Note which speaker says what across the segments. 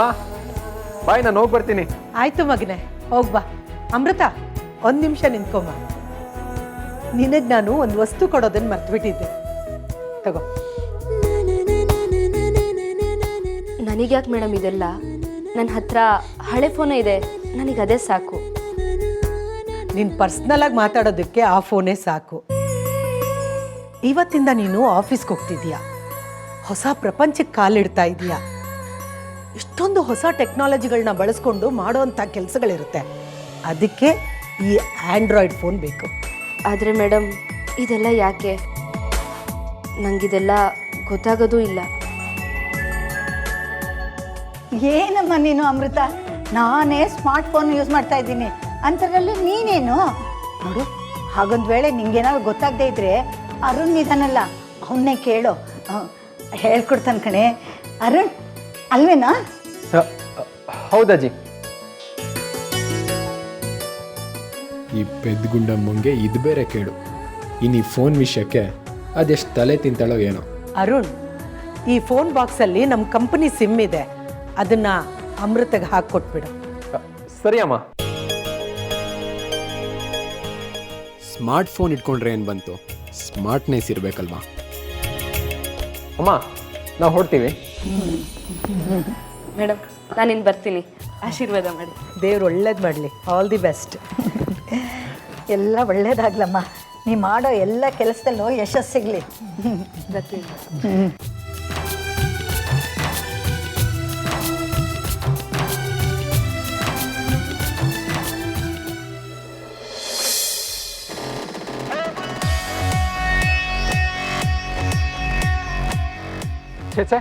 Speaker 1: ಅಮ್ಮ ಬಾಯ್ ನಾನು ಹೋಗಿ ಬರ್ತೀನಿ.
Speaker 2: ಆಯ್ತು ಮಗನೆ ಹೋಗ್ಬಾ ಅಮೃತ ಒಂದು ನಿಮಿಷ ನಿಂತ್ಕೊಂಬ ನಿನಗೆ ನಾನು ಒಂದು ವಸ್ತು ಕೊಡೋದನ್ನ ಮರ್ತ್ಬಿಟ್ಟಿದ್ದೆ. ತಗೋ.
Speaker 3: ನನಗ್ಯಾಕೆ ಮೇಡಮ್ ಇದೆಲ್ಲ? ನನ್ನ ಹತ್ರ ಹಳೆ ಫೋನೇ ಇದೆ ನನಗೆ ಅದೇ ಸಾಕು.
Speaker 2: ನೀನು ಪರ್ಸ್ನಲ್ ಆಗಿ ಮಾತಾಡೋದಕ್ಕೆ ಆ ಫೋನೇ ಸಾಕು. ಇವತ್ತಿಂದ ನೀನು ಆಫೀಸ್ಗೆ ಹೋಗ್ತಿದ್ಯಾ? ಹೊಸ ಪ್ರಪಂಚಕ್ಕೆ ಕಾಲಿಡ್ತಾ ಇದೀಯಾ? ಇಷ್ಟೊಂದು ಹೊಸ ಟೆಕ್ನಾಲಜಿಗಳನ್ನ ಬಳಸ್ಕೊಂಡು ಮಾಡುವಂಥ ಕೆಲಸಗಳಿರುತ್ತೆ. ಅದಕ್ಕೆ ಈ ಆ್ಯಂಡ್ರಾಯ್ಡ್ ಫೋನ್ ಬೇಕು.
Speaker 3: ಆದರೆ ಮೇಡಮ್ ಇದೆಲ್ಲ ಯಾಕೆ? ನನಗಿದೆಲ್ಲ ಗೊತ್ತಾಗೋದೂ ಇಲ್ಲ.
Speaker 4: ಏನಮ್ಮ ನೀನು ಅಮೃತ? ನಾನೇ ಸ್ಮಾರ್ಟ್ ಫೋನ್ ಯೂಸ್ ಮಾಡ್ತಾ ಇದ್ದೀನಿ. ಅಂಥದ್ರಲ್ಲಿ ನೀನೇನು? ನೋಡು ಹಾಗೊಂದು ವೇಳೆ ನಿಂಗೇನಾದ್ರು ಗೊತ್ತಾಗದೇ ಇದ್ರೆ ಅರುಣ್ ಇದಾನಲ್ಲ ಅವನ್ನೇ ಕೇಳು. ಹೇಳ್ಕೊಡ್ತಾನೆ ಕಣೆ. ಅರುಣ್ ಅಲ್ವೇನಾ?
Speaker 1: ಹೌದಜ್ಜಿ
Speaker 5: ಈ ಪೆದ್ಗುಂಡಮ್ಮಂಗೆ ಇದು ಬೇರೆ ಕೇಳು. ಇನ್ನು ಈ ಫೋನ್ ವಿಷಯಕ್ಕೆ ಅದೆಷ್ಟು ತಲೆ ತಿಂತಾಳೋ ಏನೋ.
Speaker 2: ಅರುಣ್ ಈ ಫೋನ್ ಬಾಕ್ಸಲ್ಲಿ ನಮ್ಮ ಕಂಪನಿ ಸಿಮ್ ಇದೆ. ಅದನ್ನ ಅಮೃತಗೆ ಹಾಕ್ಕೊಟ್ಬಿಡು.
Speaker 1: ಸರಿ ಅಮ್ಮ.
Speaker 5: ಸ್ಮಾರ್ಟ್ ಫೋನ್ ಇಟ್ಕೊಂಡ್ರೆ ಏನು ಬಂತು? ಸ್ಮಾರ್ಟ್ನೆಸ್ ಇರಬೇಕಲ್ವಾ?
Speaker 1: ಅಮ್ಮ ನಾವು ಹೊಡ್ತೀವಿ
Speaker 3: ಮೇಡಮ್ ನಾನಿನ್ನು ಬರ್ತೀನಿ. ಆಶೀರ್ವಾದ ಮಾಡಿ.
Speaker 2: ದೇವ್ರು ಒಳ್ಳೇದು ಮಾಡಲಿ. ಆಲ್ ದಿ ಬೆಸ್ಟ್
Speaker 4: ಎಲ್ಲ ಒಳ್ಳೇದಾಗ್ಲಮ್ಮ. ನೀ ಮಾಡೋ ಎಲ್ಲ ಕೆಲಸದಲ್ಲೂ ಯಶಸ್ಸು ಸಿಗಲಿ.
Speaker 3: ಬರ್ತೀನಿ.
Speaker 1: ಛೇ.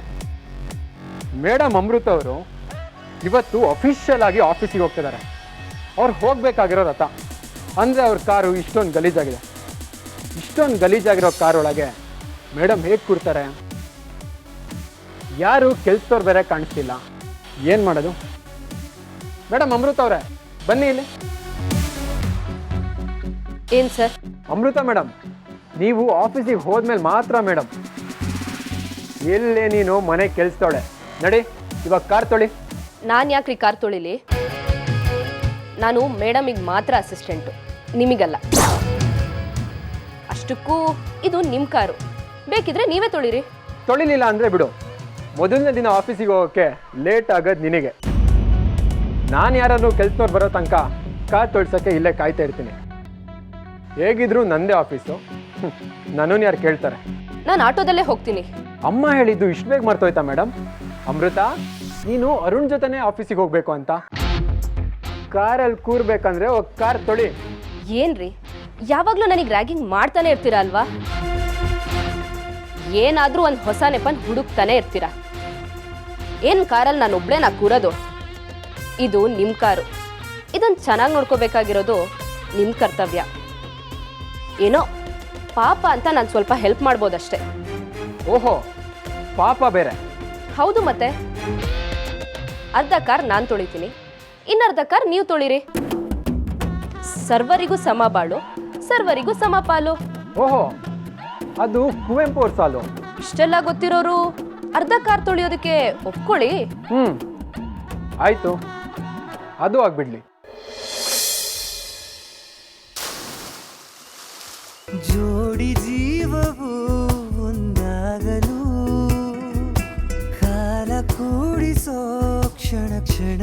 Speaker 1: ಮೇಡಮ್ ಅಮೃತ ಅವರು ಇವತ್ತು ಅಫಿಷಿಯಲ್ ಆಗಿ ಆಫೀಸಿಗೆ ಹೋಗ್ತಿದ್ದಾರೆ. ಅವ್ರು ಹೋಗ್ಬೇಕಾಗಿರೋ ರಥ. ಅಂದರೆ ಅವ್ರ ಕಾರು ಇಷ್ಟೊಂದು ಗಲೀಜಾಗಿದೆ. ಇಷ್ಟೊಂದು ಗಲೀಜಾಗಿರೋ ಕಾರ್ ಒಳಗೆ ಮೇಡಮ್ ಹೇಗೆ ಕೂರ್ತಾರೆ? ಯಾರು ಕೆಲ್ಸದವ್ರು ಬೇರೆ ಕಾಣಿಸ್ತಿಲ್ಲ. ಏನು ಮಾಡೋದು? ಮೇಡಮ್ ಅಮೃತ ಅವರೇ ಬನ್ನಿ ಇಲ್ಲಿ.
Speaker 3: ಏನು ಸರ್?
Speaker 1: ಅಮೃತ ಮೇಡಮ್ ನೀವು ಆಫೀಸಿಗೆ ಹೋದ್ಮೇಲೆ ಮಾತ್ರ ಮೇಡಮ್ ಎಲ್ಲೇ ನೀನು ಮನೆ ಕೆಲ್ಸದವಳೆ. ನಡಿ ಇವಾಗ ಕಾರ್ ತೊಳಿ.
Speaker 3: ನಾನು ಯಾಕ್ರಿ ಕಾರ್ ತೊಳಿಲಿ? ನಾನು ಮೇಡಮಿಗೆ ಮಾತ್ರ ಅಸಿಸ್ಟೆಂಟು ನಿಮಗಲ್ಲ. ಅಷ್ಟಕ್ಕೂ ಇದು ನಿಮ್ಮ ಕಾರು. ಬೇಕಿದ್ರೆ ನೀವೇ ತೊಳಿರಿ.
Speaker 1: ತೊಳಿಲಿಲ್ಲ ಅಂದರೆ ಬಿಡು. ಮೊದಲನೇ ದಿನ ಆಫೀಸಿಗೆ ಹೋಗೋಕ್ಕೆ ಲೇಟ್ ಆಗೋದು ನಿನಗೆ. ನಾನು ಯಾರಾದ್ರೂ ಕೆಲ್ಸದವ್ರು ಬರೋ ತನಕ ಕಾರ್ ತೊಳ್ಸೋಕ್ಕೆ ಇಲ್ಲೇ ಕಾಯ್ತಾ ಇರ್ತೀನಿ. ಹೇಗಿದ್ರು ನಂದೇ ಆಫೀಸು. ನನ್ನನ್ನು ಯಾರು ಕೇಳ್ತಾರೆ?
Speaker 3: ನಾನು ಆಟೋದಲ್ಲೇ ಹೋಗ್ತೀನಿ.
Speaker 1: ಅಮ್ಮ ಹೇಳಿದ್ದು ಇಷ್ಟು ಬೇಗ ಮರ್ತೋಯ್ತಾ ಮೇಡಮ್ ಅಮೃತ ನೀನು ಅರುಣ್ ಜೊತೆನೇ ಆಫೀಸಿಗೆ ಹೋಗ್ಬೇಕು ಅಂತ. ಕಾರಲ್ಲಿ ಕೂರ್ಬೇಕಂದ್ರೆ ಒಂದು ಕಾರ್ ತೊಳಿ.
Speaker 3: ಏನ್ರಿ? ಯಾವಾಗಲೂ ನನಗೆ ರ್ಯಾಗಿಂಗ್ ಮಾಡ್ತಾನೆ ಇರ್ತೀರಾ ಅಲ್ವಾ? ಏನಾದರೂ ಒಂದು ಹೊಸ ನೆಪನ್ ಹುಡುಕ್ತಾನೆ ಇರ್ತೀರ? ಏನು ಕಾರಲ್ಲಿ ನಾನು ಒಬ್ಳೆ ನಾ ಕೂರೋದು? ಇದು ನಿಮ್ಮ ಕಾರು. ಇದನ್ನು ಚೆನ್ನಾಗಿ ನೋಡ್ಕೋಬೇಕಾಗಿರೋದು ನಿಮ್ಮ ಕರ್ತವ್ಯ. ಏನೋ ಪಾಪ ಅಂತ ನಾನು ಸ್ವಲ್ಪ ಹೆಲ್ಪ್ ಮಾಡ್ಬೋದಷ್ಟೇ.
Speaker 1: ಓಹೋ ಪಾಪ ಬೇರೆ.
Speaker 3: ಹೌದು ಮತ್ತೆ. ಅರ್ಧ ಕಾರ್ ನಾನು ತೊಳಿತೀನಿ. ಇನ್ನರ್ಧ ಕಾರ್ ನೀವು ತೊಳಿರಿ. ಸರ್ವರಿಗೂ ಸಮ ಬಾಳು ಸರ್ವರಿಗೂ ಸಮ ಪಾಲು.
Speaker 1: ಓಹೋ ಅದು ಕುವೆಂಪು ಅವ್ರ ಸಾಲು.
Speaker 3: ಇಷ್ಟೆಲ್ಲ ಗೊತ್ತಿರೋರು ಅರ್ಧ ಕಾರ್ ತೊಳೆಯೋದಕ್ಕೆ ಒಪ್ಕೊಳ್ಳಿ.
Speaker 1: ಹ್ಮ್ ಆಯ್ತು. ಅದು ಆಗ್ಬಿಡ್ಲಿ.
Speaker 6: ಕ್ಷಣ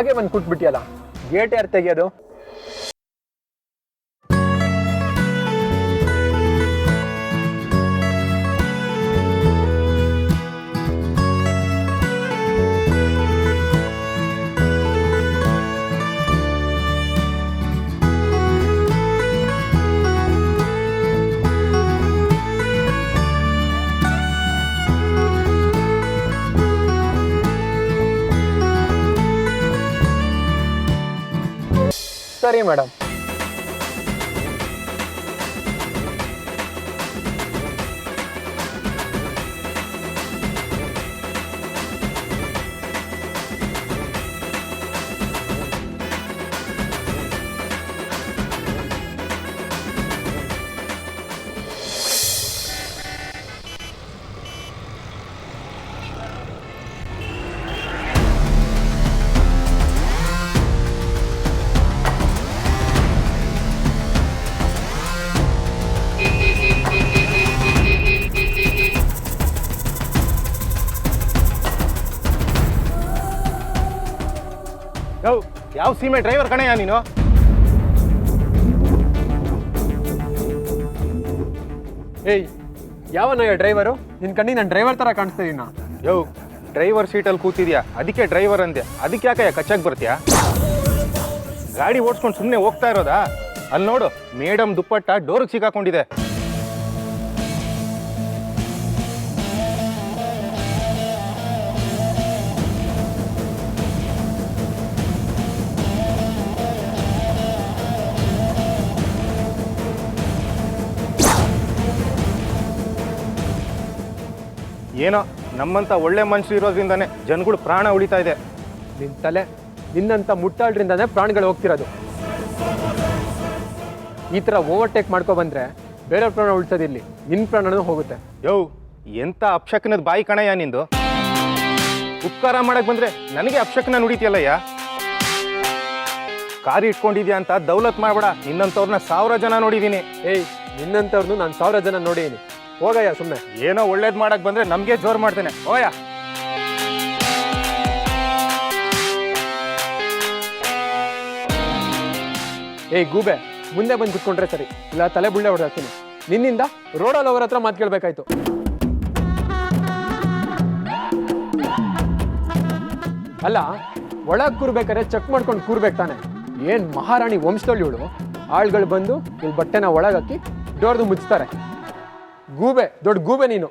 Speaker 1: ಹಾಗೆ ಬಂದು ಕುಟ್ಬಿಟ್ಟಿಯಲ್ಲ ಗೇಟ್ ಯಾರು ತೆಗಿಯೋದು? ಸರಿ ಮೇಡಮ್
Speaker 7: ಯೋ ಯಾವ ಸೀಮೆ ಡ್ರೈವರ್ ಕಣಯ್ಯ ನೀನು?
Speaker 1: ಏಯ್ ಯಾವನಯ್ಯ ಡ್ರೈವರು ನಿನ್ನ ಕಣ್ಣಿ ನಾನು ಡ್ರೈವರ್ ಥರ ಕಾಣಿಸ್ತಾ ಇದೀನ
Speaker 7: ಯೋ ಡ್ರೈವರ್ ಸೀಟಲ್ಲಿ ಕೂತಿದ್ಯಾ? ಅದಕ್ಕೆ ಡ್ರೈವರ್ ಅಂದೆ ಅದಕ್ಕೆ ಯಾಕಯ್ಯ ಕಚ್ಚಾಕ್ ಬರ್ತೀಯಾ? ಗಾಡಿ ಓಡಿಸ್ಕೊಂಡು ಸುಮ್ಮನೆ ಹೋಗ್ತಾ ಇರೋದಾ? ಅಲ್ಲಿ ನೋಡು ಮೇಡಮ್ ದುಪ್ಪಟ್ಟ ಡೋರ್ಗೆ ಸಿಕ್ಕಾಕೊಂಡಿದೆ. ಏನೋ ನಮ್ಮಂತ ಒಳ್ಳೆ ಮನುಷ್ಯರು ಇರೋದ್ರಿಂದಾನೆ ಜನಗಳು ಪ್ರಾಣ ಉಳಿತಾ ಇದೆ.
Speaker 1: ನಿನ್ ತಲೆ ನಿನ್ನಂಥ ಮುಟ್ಟಾಳ್ರಿಂದಾನೆ ಪ್ರಾಣಿಗಳು ಹೋಗ್ತಿರೋದು. ಈ ಥರ ಓವರ್ಟೇಕ್ ಮಾಡ್ಕೊ ಬಂದ್ರೆ ಬೇರೆ ಪ್ರಾಣ ಉಳ್ಸೋದಿಲ್ಲಿ ನಿನ್ನ ಪ್ರಾಣನೂ ಹೋಗುತ್ತೆ.
Speaker 7: ಯೋ ಎಂತ ಅಪ್ಶಕನದ ಬಾಯಿ ಕಣಯ್ಯ ನಿಂದು? ಉಪಕಾರ ಮಾಡಕ್ ಬಂದ್ರೆ ನನಗೆ ಅಪ್ಶಕನ ನುಡಿತೀಯಲ್ಲಯ್ಯ? ಕಾರ್ ಇಟ್ಕೊಂಡಿದ್ಯಾ ಅಂತ ದೌಲತ್ ಮಾಡ್ಬೇಡ ನಿನ್ನಂತವ್ರನ್ನ ಸಾವಿರ ಜನ ನೋಡಿದೀನಿ.
Speaker 1: ಏಯ್ ನಿನ್ನಂಥವ್ರನ್ನು ನಾನು ಸಾವಿರ ಜನ ನೋಡೀನಿ ಹೋಗಯ್ಯ ಸುಮ್ಮನೆ
Speaker 7: ಏನೋ ಒಳ್ಳೇದು ಮಾಡಕ್ ಬಂದ್ರೆ ನಮ್ಗೆ ಜೋರ್ ಮಾಡ್ತೇನೆ. ಓಯ
Speaker 1: ಏಯ್ ಗೂಬೆ ಮುಂದೆ ಬಂದು ಕುತ್ಕೊಂಡ್ರೆ ಸರಿ. ಇಲ್ಲ ತಲೆ ಬುಳ್ಳೆ ಹೊಡೆದಾಕ್ತೀನಿ. ನಿನ್ನಿಂದ ರೋಡಲ್ಲಿ ಅವರ ಹತ್ರ ಮಾತು ಕೇಳಬೇಕಾಯ್ತು. ಅಲ್ಲ ಒಳಗೆ ಕೂರ್ಬೇಕಾದ್ರೆ ಚೆಕ್ ಮಾಡ್ಕೊಂಡು ಕೂರ್ಬೇಕು ತಾನೆ. ಏನು ಮಹಾರಾಣಿ ವಂಶದಳ್ಳಿ ಇವಳು? ಆಳ್ಗಳು ಬಂದು ಇಲ್ಲಿ ಬಟ್ಟೆನ ಒಳಗಾಕಿ ಡೋರ್ದು ಮುಚ್ತಾರೆ. ಗೂಬೆ ದೊಡ್ಡ ಗೂಬೆ ನೀನು.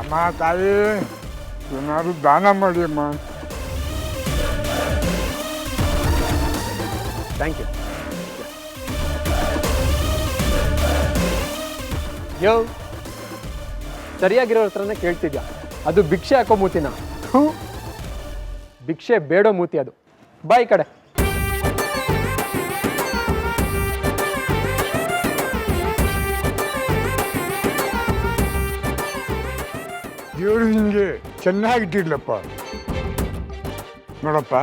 Speaker 8: ಅಮ್ಮ ತಾಯಿ ಏನಾದ್ರು ದಾನ ಮಾಡಿ ಅಮ್ಮ.
Speaker 1: ಥ್ಯಾಂಕ್ ಯು ಯೋ ಸರಿಯಾಗಿರೋ ಹತ್ರನೇ ಕೇಳ್ತಿದ್ಯಾ? ಅದು ಭಿಕ್ಷೆ ಹಾಕೋ ಮೂತಿನ. ಭಿಕ್ಷೆ ಬೇಡೋ ಮೂತಿ ಅದು. ಬಾಯ್ ಕಡೆ.
Speaker 8: ದೇವರು ನಿನಗೆ ಚೆನ್ನಾಗಿಟ್ಟಿರ್ಲಪ್ಪ ನೋಡಪ್ಪ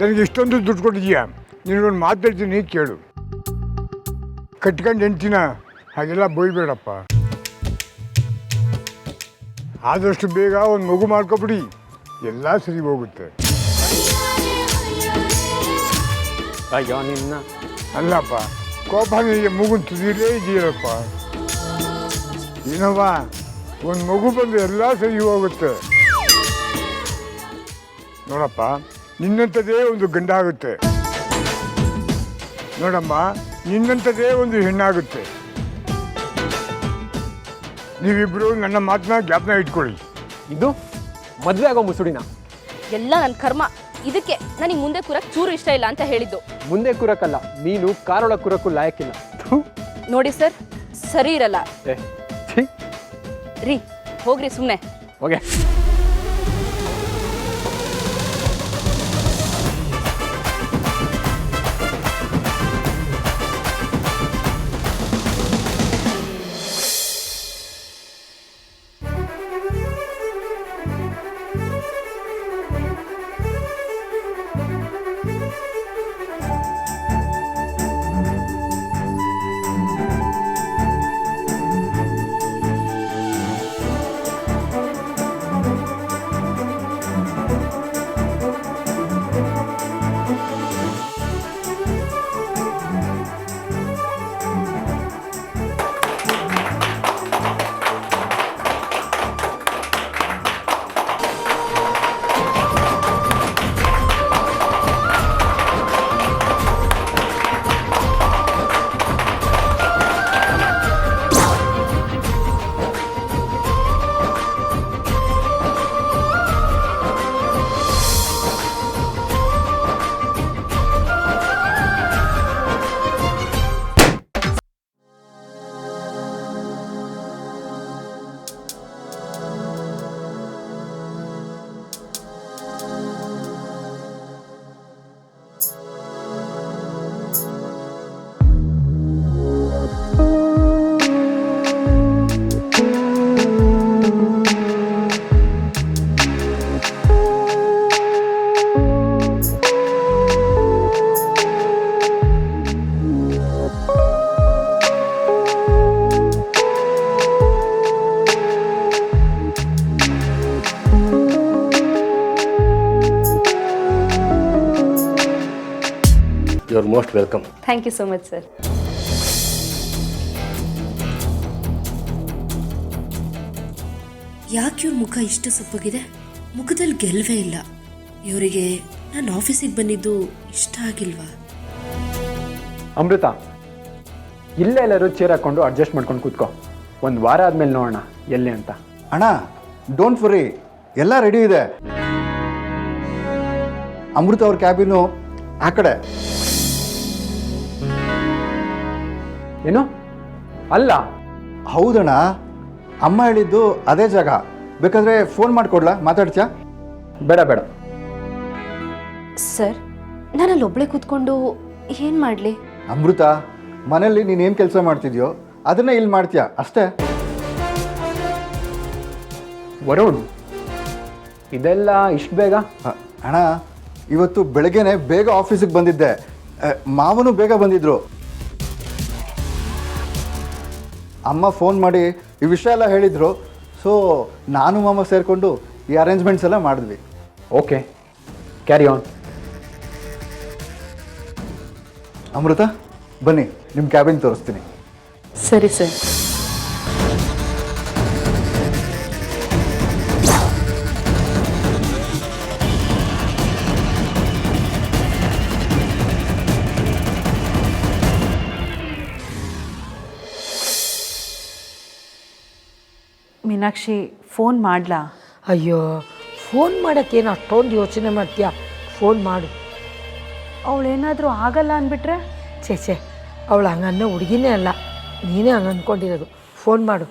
Speaker 8: ನನಗೆ ಇಷ್ಟೊಂದು ದುಡ್ಡು ಕೊಟ್ಟಿದ್ಯಾ ನಿನಗೊಂದು ಮಾತಾಡ್ತೀನಿ ಕೇಳು. ಕಟ್ಕೊಂಡು ಹೆಂಡ್ತಿನ ಹಾಗೆಲ್ಲ ಬೈಬೇಡಪ್ಪ. ಆದಷ್ಟು ಬೇಗ ಒಂದು ಮಗು ಮಾಡ್ಕೊಬಿಡಿ ಎಲ್ಲ ಸರಿ ಹೋಗುತ್ತೆ.
Speaker 1: ಅಯ್ಯೋ ನಿನ್ನ.
Speaker 8: ಅಲ್ಲಪ್ಪ ಕೋಪ ನಿನಗೆ ಮಗು ತುದಿರೇ ಇದೆಯಲ್ಲಪ್ಪ. ಏನವ್ವ? ಒಂದು ಮಗು ಬಂದು ಎಲ್ಲ ಸರಿ ಹೋಗುತ್ತೆ. ನೋಡಪ್ಪ ನಿನ್ನಂಥದೇ ಒಂದು ಗಂಡ ಆಗುತ್ತೆ. ನೋಡಮ್ಮ ನಿನ್ನಂಥದೇ ಒಂದು ಹೆಣ್ಣಾಗುತ್ತೆ. ನೀವಿಬ್ಬರು ನನ್ನ ಮಾತನ್ನ ಜ್ಞಾಪನ ಇಟ್ಕೊಳ್ಳಿ.
Speaker 1: ಇದು ಮದುವೆ ಆಗೋ ಮುಸುಡಿನ.
Speaker 9: ಎಲ್ಲ ನನ್ನ ಕರ್ಮ. ಇದಕ್ಕೆ ನನಗೆ ಮುಂದೆ ಕೂರಕ್ ಚೂರು ಇಷ್ಟ ಇಲ್ಲ ಅಂತ ಹೇಳಿದ್ದು.
Speaker 1: ಮುಂದೆ ಕೂರಕ್ಕಲ್ಲ ನೀನು ಕಾರೊಳ ಕೂರಕ್ಕೂ ಲಾಯಕ್ಕಿಲ್ಲ. ಥು.
Speaker 9: ನೋಡಿ ಸರ್ ಸರಿ ಇರಲ್ಲ.
Speaker 1: ಏ
Speaker 9: ರೀ ಹೋಗ್ರಿ ಸುಮ್ಮನೆ
Speaker 10: most welcome
Speaker 9: thank you so much sir
Speaker 11: ಯಾಕೆ ಇವ್ರ ಮುಖ ಇಷ್ಟು ಸಪ್ಪಗಿದೆ? ಮುಖದಲ್ಲಿ ಗೆಲ್ವೇ ಇಲ್ಲ. ಇವರಿಗೆ ನಾನು ಆಫೀಸಿಗೆ ಬಂದಿದ್ದು ಇಷ್ಟ ಆಗಿಲ್ವಾ?
Speaker 1: ಅಮೃತ ಇಲ್ಲೇ ಎಲ್ಲರೂ ಚೇರ್ ಹಾಕೊಂಡು ಅಡ್ಜಸ್ಟ್ ಮಾಡ್ಕೊಂಡು ಕೂತ್ಕೋ. ಒಂದು ವಾರ ಆದ್ಮೇಲೆ ನೋಡೋಣ ಎಲ್ಲಿ ಅಂತ.
Speaker 12: ಅಣ್ಣ ಡೋಂಟ್ ವರಿ ಎಲ್ಲ ರೆಡಿ ಇದೆ. ಅಮೃತ ಅವ್ರ ಕ್ಯಾಬಿನು ಆ ಕಡೆ.
Speaker 1: ಏನು? ಅಲ್ಲ.
Speaker 12: ಹೌದಣ್ಣ. ಅಮ್ಮ ಹೇಳಿದ್ದು ಅದೇ ಜಾಗ. ಬೇಕಾದ್ರೆ ಫೋನ್ ಮಾಡಿಕೊಡ್ಲಾ? ಮಾತಾಡ್ತೀಯಾ?
Speaker 1: ಬೇಡ ಬೇಡ.
Speaker 9: ಸರ್ ನಾನು ಒಬ್ಬಳೇ ಕೂತ್ಕೊಂಡು ಏನು ಮಾಡಲಿ?
Speaker 12: ಅಮೃತ ಮನೇಲಿ ನೀನು ಏನು ಕೆಲಸ ಮಾಡ್ತಿದ್ಯೋ ಅದನ್ನೇ ಇಲ್ಲಿ ಮಾಡ್ತೀಯಾ? ಅಷ್ಟೇ?
Speaker 1: ವರುಣ್ ಇದೆಲ್ಲ ಇಷ್ಟು ಬೇಗ?
Speaker 12: ಅ, ಅಣ್ಣ ಇವತ್ತು ಬೆಳಗ್ಗೆನೆ ಬೇಗ ಆಫೀಸಿಗೆ ಬಂದಿದ್ದೆ. ಅ, ಮಾವನು ಬೇಗ ಬಂದಿದ್ರು. ಅಮ್ಮ ಫೋನ್ ಮಾಡಿ ಈ ವಿಷಯ ಎಲ್ಲ ಹೇಳಿದರು. ಸೊ ನಾನು ಮಾಮ ಸೇರಿಕೊಂಡು ಈ ಅರೇಂಜ್ಮೆಂಟ್ಸ್ ಎಲ್ಲ ಮಾಡಿದ್ವಿ.
Speaker 1: ಓಕೆ ಕ್ಯಾರಿ ಆನ್
Speaker 12: ಅಮೃತ ಬನ್ನಿ ನಿಮ್ಮ ಕ್ಯಾಬಿನ್ ತೋರಿಸ್ತೀನಿ.
Speaker 9: ಸರಿ ಸರ್.
Speaker 13: ಮೀನಾಕ್ಷಿ ಫೋನ್ ಮಾಡ್ಲಾ?
Speaker 14: ಅಯ್ಯೋ ಫೋನ್ ಮಾಡೋಕ್ಕೇನು ಅಷ್ಟೊಂದು ಯೋಚನೆ ಮಾಡ್ತೀಯ? ಫೋನ್ ಮಾಡು.
Speaker 13: ಅವಳೇನಾದರೂ ಆಗಲ್ಲ ಅಂದ್ಬಿಟ್ರೆ?
Speaker 14: ಛೇ ಛೇ ಅವಳು ಹಂಗನ್ನೋ ಹುಡುಗಿನೇ ಅಲ್ಲ. ನೀನೇ ಹಂಗೆ ಅಂದ್ಕೊಂಡಿರೋದು ಫೋನ್ ಮಾಡು.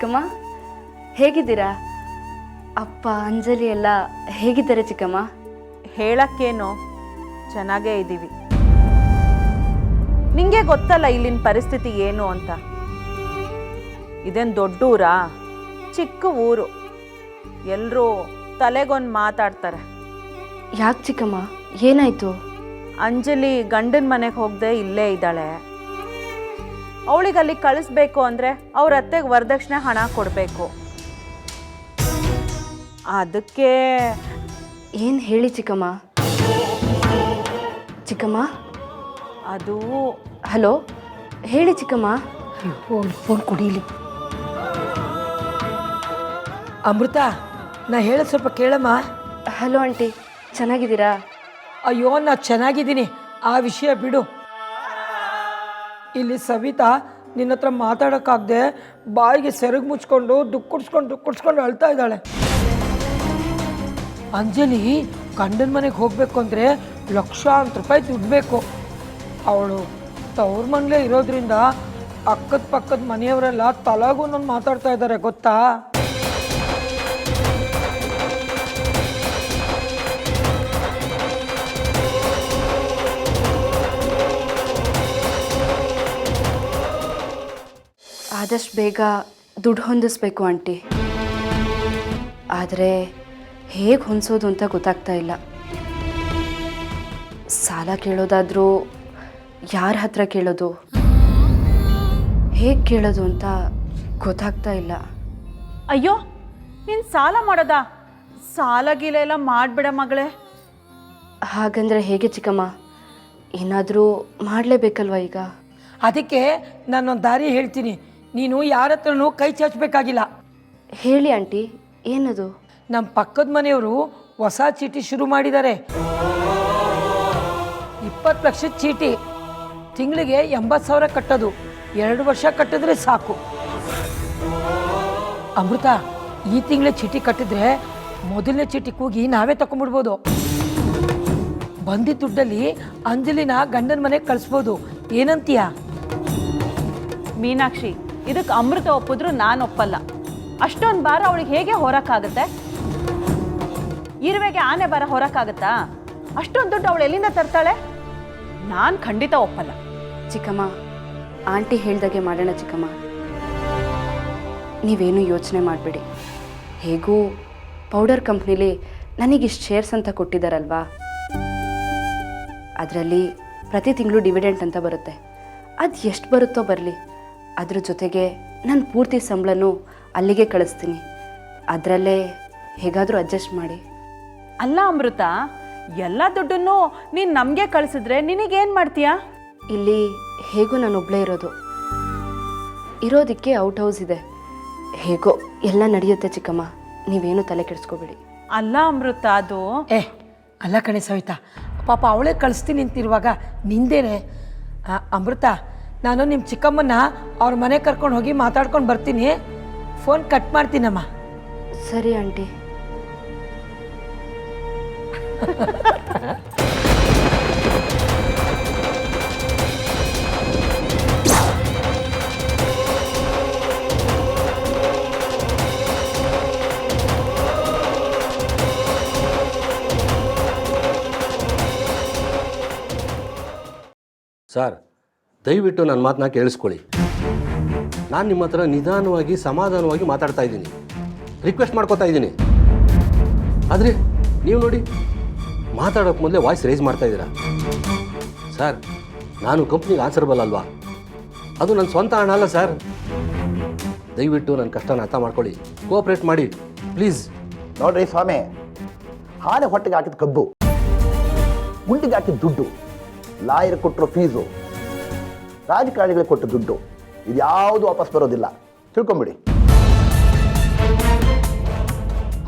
Speaker 9: ಚಿಕ್ಕಮ್ಮ? ಹೇಗಿದ್ದೀರಾ? ಅಪ್ಪ ಅಂಜಲಿ ಎಲ್ಲ ಹೇಗಿದ್ದಾರೆ ಚಿಕ್ಕಮ್ಮ?
Speaker 13: ಹೇಳಕ್ಕೇನು ಚೆನ್ನಾಗೇ ಇದ್ದೀವಿ. ನಿಂಗೆ ಗೊತ್ತಲ್ಲ ಇಲ್ಲಿನ ಪರಿಸ್ಥಿತಿ ಏನು ಅಂತ? ಇದೇನು ದೊಡ್ಡ ಊರಾ? ಚಿಕ್ಕ ಊರು. ಎಲ್ಲರೂ ತಲೆಗೊಂದು ಮಾತಾಡ್ತಾರೆ.
Speaker 9: ಯಾಕೆ ಚಿಕ್ಕಮ್ಮ? ಏನಾಯ್ತು?
Speaker 13: ಅಂಜಲಿ ಗಂಡನ ಮನೆಗೆ ಹೋಗದೆ ಇಲ್ಲೇ ಇದ್ದಾಳೆ. ಅವಳಿಗೆ ಅಲ್ಲಿ ಕಳಿಸ್ಬೇಕು ಅಂದರೆ ಅವ್ರ ಅತ್ತೆಗೆ ವರದಕ್ಷಿಣೆ ಹಣ ಕೊಡಬೇಕು. ಅದಕ್ಕೆ
Speaker 9: ಏನು ಹೇಳಿ ಚಿಕ್ಕಮ್ಮ? ಚಿಕ್ಕಮ್ಮ?
Speaker 13: ಅದು
Speaker 9: ಹಲೋ? ಹೇಳಿ ಚಿಕ್ಕಮ್ಮ.
Speaker 14: ಫೋನ್ ಫೋನ್ ಕುಡೀಲಿ ಅಮೃತ ನಾ ಹೇಳೋದು ಸ್ವಲ್ಪ ಕೇಳಮ್ಮ.
Speaker 9: ಹಲೋ ಆಂಟಿ ಚೆನ್ನಾಗಿದ್ದೀರಾ?
Speaker 14: ಅಯ್ಯೋ ನಾ ಚೆನ್ನಾಗಿದ್ದೀನಿ. ಆ ವಿಷಯ ಬಿಡು. ಇಲ್ಲಿ ಸವಿತಾ ನಿನ್ನ ಹತ್ರ ಮಾತಾಡೋಕ್ಕಾಗದೆ ಬಾಯಿಗೆ ಸೆರಗು ಮುಚ್ಕೊಂಡು ದುಕ್ಕುಡ್ಸ್ಕೊಂಡು ದುಕ್ಕುಡ್ಸ್ಕೊಂಡು ಅಳ್ತಾ ಇದ್ದಾಳೆ. ಅಂಜಲಿ, ಗಂಡನ ಮನೆಗೆ ಹೋಗಬೇಕು ಅಂದರೆ ಲಕ್ಷಾಂತರ ರೂಪಾಯಿ ದುಡ್ಬೇಕು ಅವಳು ತವ್ರ ಮನೇಲೇ ಇರೋದ್ರಿಂದ ಅಕ್ಕದ ಪಕ್ಕದ ಮನೆಯವರೆಲ್ಲ ತಲಾಗೂ ನಾನು ಮಾತಾಡ್ತಾ ಇದ್ದಾರೆ ಗೊತ್ತಾ?
Speaker 9: ಆದಷ್ಟು ಬೇಗ ದುಡ್ಡು ಹೊಂದಿಸ್ಬೇಕು ಆಂಟಿ. ಆದರೆ ಹೇಗೆ ಹೊಂದಿಸೋದು ಅಂತ ಗೊತ್ತಾಗ್ತಾ ಇಲ್ಲ. ಸಾಲ ಕೇಳೋದಾದರೂ ಯಾರ ಹತ್ರ ಕೇಳೋದು? ಹೇಗೆ ಕೇಳೋದು ಅಂತ ಗೊತ್ತಾಗ್ತಾ ಇಲ್ಲ.
Speaker 13: ಅಯ್ಯೋ ನೀನು ಸಾಲ ಮಾಡೋದ? ಸಾಲ ಗೀಲ ಎಲ್ಲ ಮಾಡಬೇಡ ಮಗಳೇ.
Speaker 9: ಹಾಗಂದ್ರೆ ಹೇಗೆ ಚಿಕ್ಕಮ್ಮ? ಏನಾದರೂ ಮಾಡಲೇಬೇಕಲ್ವ ಈಗ?
Speaker 14: ಅದಕ್ಕೆ ನಾನೊಂದು ದಾರಿ ಹೇಳ್ತೀನಿ. ನೀನು ಯಾರ ಹತ್ರನೂ ಕೈ ಚಾಚಬೇಕಾಗಿಲ್ಲ.
Speaker 9: ಹೇಳಿ ಆಂಟಿ ಏನದು?
Speaker 14: ನಮ್ಮ ಪಕ್ಕದ ಮನೆಯವರು ಹೊಸ ಚೀಟಿ ಶುರು ಮಾಡಿದ್ದಾರೆ. ಇಪ್ಪತ್ತು ಲಕ್ಷದ ಚೀಟಿ. ತಿಂಗಳಿಗೆ ಎಂಬತ್ತು ಸಾವಿರ ಕಟ್ಟೋದು. ಎರಡು ವರ್ಷ ಕಟ್ಟಿದ್ರೆ ಸಾಕು. ಅಮೃತ ಈ ತಿಂಗಳ ಚೀಟಿ ಕಟ್ಟಿದ್ರೆ ಮೊದಲನೇ ಚೀಟಿ ಕೂಗಿ ನಾವೇ ತಕೊಂಡ್ಬಿಡ್ಬೋದು. ಬಂದಿದ್ದ ದುಡ್ಡಲ್ಲಿ ಅಂಜಲಿನ ಗಂಡನ ಮನೆಗೆ ಕಳಿಸ್ಬೋದು. ಏನಂತೀಯ?
Speaker 13: ಮೀನಾಕ್ಷಿ ಇದಕ್ಕೆ ಅಮೃತ ಒಪ್ಪಿದ್ರು ನಾನು ಒಪ್ಪಲ್ಲ. ಅಷ್ಟೊಂದು ಬಾರ ಅವಳಿಗೆ ಹೇಗೆ ಹೊರಕ್ಕಾಗತ್ತೆ ಇರುವೆಗೆ ಆನೆ ಭಾರ ಹೊರಕ್ಕಾಗತ್ತಾ ಅಷ್ಟೊಂದು ದುಡ್ಡು ಅವಳು ಎಲ್ಲಿಂದ ತರ್ತಾಳೆ? ನಾನು ಖಂಡಿತ ಒಪ್ಪಲ್ಲ.
Speaker 9: ಚಿಕ್ಕಮ್ಮ, ಆಂಟಿ ಹೇಳ್ದಾಗೆ ಮಾಡೋಣ ಚಿಕ್ಕಮ್ಮ. ನೀವೇನು ಯೋಚನೆ ಮಾಡಬೇಡಿ. ಹೇಗೂ ಪೌಡರ್ ಕಂಪ್ನಿಲಿ ನನಗಿಷ್ಟು ಶೇರ್ಸ್ ಅಂತ ಕೊಟ್ಟಿದ್ದಾರಲ್ವಾ ಅದರಲ್ಲಿ ಪ್ರತಿ ತಿಂಗಳು ಡಿವಿಡೆಂಟ್ ಅಂತ ಬರುತ್ತೆ. ಅದು ಎಷ್ಟು ಬರುತ್ತೋ ಬರಲಿ. ಅದ್ರ ಜೊತೆಗೆ ನಾನು ಪೂರ್ತಿ ಸಂಬಳನೂ ಅಲ್ಲಿಗೆ ಕಳಿಸ್ತೀನಿ. ಅದರಲ್ಲೇ ಹೇಗಾದರೂ ಅಡ್ಜಸ್ಟ್ ಮಾಡಿ.
Speaker 13: ಅಲ್ಲ ಅಮೃತ ಎಲ್ಲ ದುಡ್ಡನ್ನು ನೀನು ನಮಗೆ ಕಳಿಸಿದ್ರೆ ನಿನಗೇನು ಮಾಡ್ತೀಯಾ?
Speaker 9: ಇಲ್ಲಿ ಹೇಗೂ ನಾನು ಒಬ್ಬಳೇ ಇರೋದು. ಇರೋದಕ್ಕೆ ಔಟ್ ಹೌಸ್ ಇದೆ. ಹೇಗೋ ಎಲ್ಲ ನಡೆಯುತ್ತೆ ಚಿಕ್ಕಮ್ಮ. ನೀವೇನು ತಲೆ ಕೆಡಿಸ್ಕೋಬೇಡಿ.
Speaker 13: ಅಲ್ಲ ಅಮೃತ ಅದು
Speaker 14: ಏ ಅಲ್ಲ ಕಣೆ ಸವಿತಾ. ಪಾಪ ಅವಳೇ ಕಳಿಸ್ತೀನಿ ಅಂತಿರುವಾಗ ನಿಂದೇನೆ. ಆ, ಅಮೃತ ನಾನು ನಿಮ್ಮ ಚಿಕ್ಕಮ್ಮನ ಅವ್ರ ಮನೆ ಕರ್ಕೊಂಡು ಹೋಗಿ ಮಾತಾಡ್ಕೊಂಡು ಬರ್ತೀನಿ. ಫೋನ್ ಕಟ್ ಮಾಡ್ತೀನಮ್ಮ.
Speaker 9: ಸರಿ ಆಂಟಿ.
Speaker 10: ಸರ್ ದಯವಿಟ್ಟು ನನ್ನ ಮಾತನ್ನ ಕೇಳಿಸ್ಕೊಳ್ಳಿ. ನಾನು ನಿಮ್ಮ ಹತ್ರ ನಿಧಾನವಾಗಿ, ಸಮಾಧಾನವಾಗಿ ಮಾತಾಡ್ತಾ ಇದ್ದೀನಿ. ರಿಕ್ವೆಸ್ಟ್ ಮಾಡ್ಕೋತಾ ಇದ್ದೀನಿ. ಆದರೆ, ನೀವು ನೋಡಿ ಮಾತಾಡೋಕ್ಕೆ ಮೊದಲೇ ವಾಯ್ಸ್ ರೇಸ್ ಮಾಡ್ತಾ ಇದ್ದೀರಾ? ಸರ್ ನಾನು ಕಂಪ್ನಿಗೆ ಆನ್ಸರ್ಬಲ್ ಅಲ್ವಾ? ಅದು ನನ್ನ ಸ್ವಂತ ಹಣ ಅಲ್ಲ ಸರ್ ದಯವಿಟ್ಟು ನನ್ನ ಕಷ್ಟನ ಅರ್ಥ ಮಾಡ್ಕೊಳ್ಳಿ. ಕೋಆಪ್ರೇಟ್ ಮಾಡಿ. ಪ್ಲೀಸ್
Speaker 15: ನೋಡ್ರಿ ಸ್ವಾಮಿ ಹಾನೆ ಹೊಟ್ಟೆಗೆ ಹಾಕಿದ ಕಬ್ಬು, ಗುಂಡಿಗೆ ಹಾಕಿದ ದುಡ್ಡು, ಲಾಯರ್ ಕೊಟ್ಟರು ಫೀಸು ರಾಜಕಾರಣಿಗಳಿಗೆ ಕೊಟ್ಟ ದುಡ್ಡು. ಇದ್ಯಾವುದು ವಾಪಸ್ ಬರೋದಿಲ್ಲ. ತಿಳ್ಕೊಂಬಿಡಿ.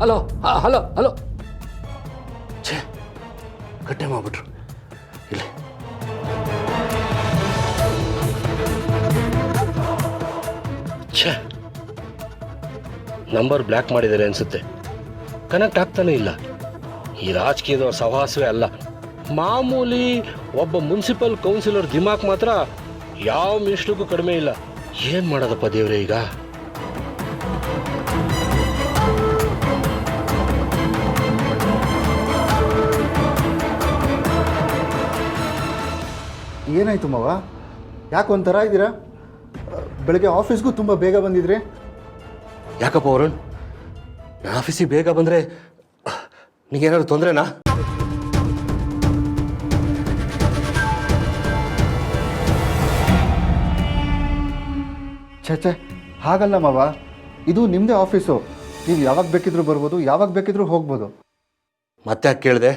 Speaker 10: Hello hello hello. ಛೇ ಕಟ್ಟೆ ಮಾಡ್ಬಿಟ್ರು. ಇಲ್ಲಿ ಛೇ, ನಂಬರ್ ಬ್ಲ್ಯಾಕ್ ಮಾಡಿದ್ದಾರೆ ಅನ್ಸುತ್ತೆ. ಕನೆಕ್ಟ್ ಆಗ್ತಾನೆ ಇಲ್ಲ. ಈ ರಾಜಕೀಯದವ್ರ ಸಹವಾಸವೇ ಅಲ್ಲ. ಮಾಮೂಲಿ ಒಬ್ಬ ಮುನ್ಸಿಪಲ್ ಕೌನ್ಸಿಲರ್ ದಿಮಾಕ್ ಮಾತ್ರ ಯಾವ ಮಿಷ್ಟಕ್ಕೂ ಕಡಿಮೆ ಇಲ್ಲ. ಏನು ಮಾಡೋದಪ್ಪ ದೇವ್ರೆ ಈಗ?
Speaker 12: ಏನಾಯ್ತು ಮಾವ? ಯಾಕೆ ಒಂಥರ ಇದ್ದೀರಾ? ಬೆಳಗ್ಗೆ ಆಫೀಸ್ಗೂ ತುಂಬ ಬೇಗ ಬಂದಿದ್ರಿ.
Speaker 10: ಯಾಕಪ್ಪ ವರುಣ್? ನಾನು ಆಫೀಸಿಗೆ ಬೇಗ ಬಂದರೆ ನಿಂಗೇನಾದ್ರು ತೊಂದರೆನಾ?
Speaker 12: ಛೇ ಛೇ ಹಾಗಲ್ಲ ಮಾವ. ಇದು ನಿಮ್ಮದೇ ಆಫೀಸು. ನೀವು ಯಾವಾಗ ಬೇಕಿದ್ರು ಬರ್ಬೋದು ಯಾವಾಗ ಬೇಕಿದ್ರೂ ಹೋಗ್ಬೋದು.
Speaker 10: ಮತ್ತೆ ಯಾಕೆ ಕೇಳಿದೆ?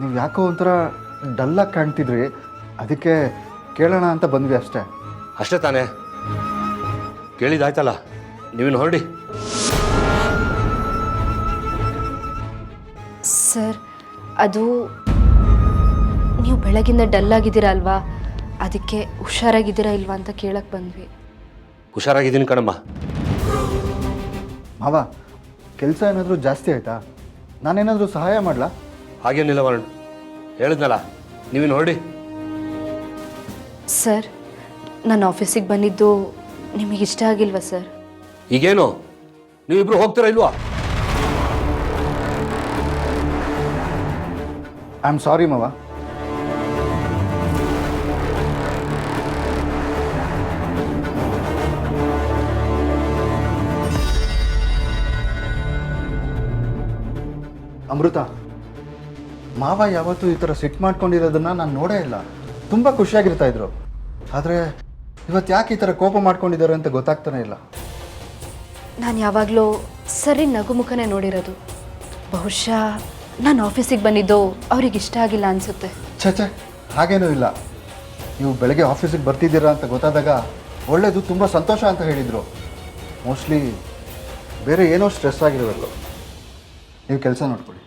Speaker 12: ನೀವು ಯಾಕೋ ಒಂಥರ ಡಲ್ಲಾಗಿ ಕಾಣ್ತಿದ್ರಿ. ಅದಕ್ಕೆ ಕೇಳೋಣ ಅಂತ ಬಂದ್ವಿ ಅಷ್ಟೇ.
Speaker 10: ಅಷ್ಟೇ ತಾನೇ. ಕೇಳಿದಾಯ್ತಲ್ಲ ನೀವಿನ್ನು ಹೊರಡಿ.
Speaker 9: ಸರ್ ಅದು ನೀವು ಬೆಳಗಿಂದ ಡಲ್ ಆಗಿದ್ದೀರಾ ಅಲ್ವಾ? ಅದಕ್ಕೆ ಹುಷಾರಾಗಿದ್ದೀರಾ ಇಲ್ವಾ ಅಂತ ಕೇಳಕ್ಕೆ ಬಂದ್ವಿ.
Speaker 10: ಹುಷಾರಾಗಿದ್ದೀನಿ ಕಣಮ್ಮ.
Speaker 12: ಮಾವ ಕೆಲಸ ಏನಾದರೂ ಜಾಸ್ತಿ ಆಯಿತಾ? ನಾನೇನಾದರೂ ಸಹಾಯ ಮಾಡಲಾ?
Speaker 10: ಹಾಗೇನಿಲ್ಲ ವರುಣ್. ಹೇಳಿದ್ನಲ್ಲ ನೀವೇನು ಹೊರಡಿ.
Speaker 9: ಸರ್ ನಾನು ಆಫೀಸಿಗೆ ಬಂದಿದ್ದು ನಿಮಗೆ ಇಷ್ಟ ಆಗಿಲ್ವಾ ಸರ್?
Speaker 10: ಈಗೇನು? ನೀವಿಬ್ರು ಹೋಗ್ತೀರಾ ಇಲ್ವಾ?
Speaker 12: ಐ ಆಮ್ ಸಾರಿ ಮಾವ. ಅಮೃತ. ಮಾವ ಯಾವತ್ತೂ ಈ ಥರ ಸಿಟ್ ಮಾಡ್ಕೊಂಡಿರೋದನ್ನ ನಾನು ನೋಡೇ ಇಲ್ಲ. ತುಂಬ ಖುಷಿಯಾಗಿರ್ತಾ ಇದ್ರು. ಆದರೆ ಇವತ್ತು ಯಾಕೆ ಈ ಥರ ಕೋಪ ಮಾಡ್ಕೊಂಡಿದ್ದಾರೆ ಅಂತ ಗೊತ್ತಾಗ್ತಾನೆ ಇಲ್ಲ.
Speaker 9: ನಾನು ಯಾವಾಗಲೂ ಸರಿ ನಗುಮುಖನೇ ನೋಡಿರೋದು. ಬಹುಶಃ ನಾನು ಆಫೀಸಿಗೆ ಬಂದಿದ್ದು ಅವ್ರಿಗೆ ಇಷ್ಟ ಆಗಿಲ್ಲ ಅನಿಸುತ್ತೆ.
Speaker 12: ಛೇ ಛೇ ಹಾಗೇನೂ ಇಲ್ಲ. ನೀವು ಬೆಳಗ್ಗೆ ಆಫೀಸಿಗೆ ಬರ್ತಿದ್ದೀರಾ ಅಂತ ಗೊತ್ತಾದಾಗ ಒಳ್ಳೆಯದು ತುಂಬ ಸಂತೋಷ ಅಂತ ಹೇಳಿದರು. ಮೋಸ್ಟ್ಲಿ ಬೇರೆ ಏನೋ ಸ್ಟ್ರೆಸ್ ಆಗಿರಬೇಕು. ನೀವು ಕೆಲಸ ನೋಡ್ಕೊಳ್ಳಿ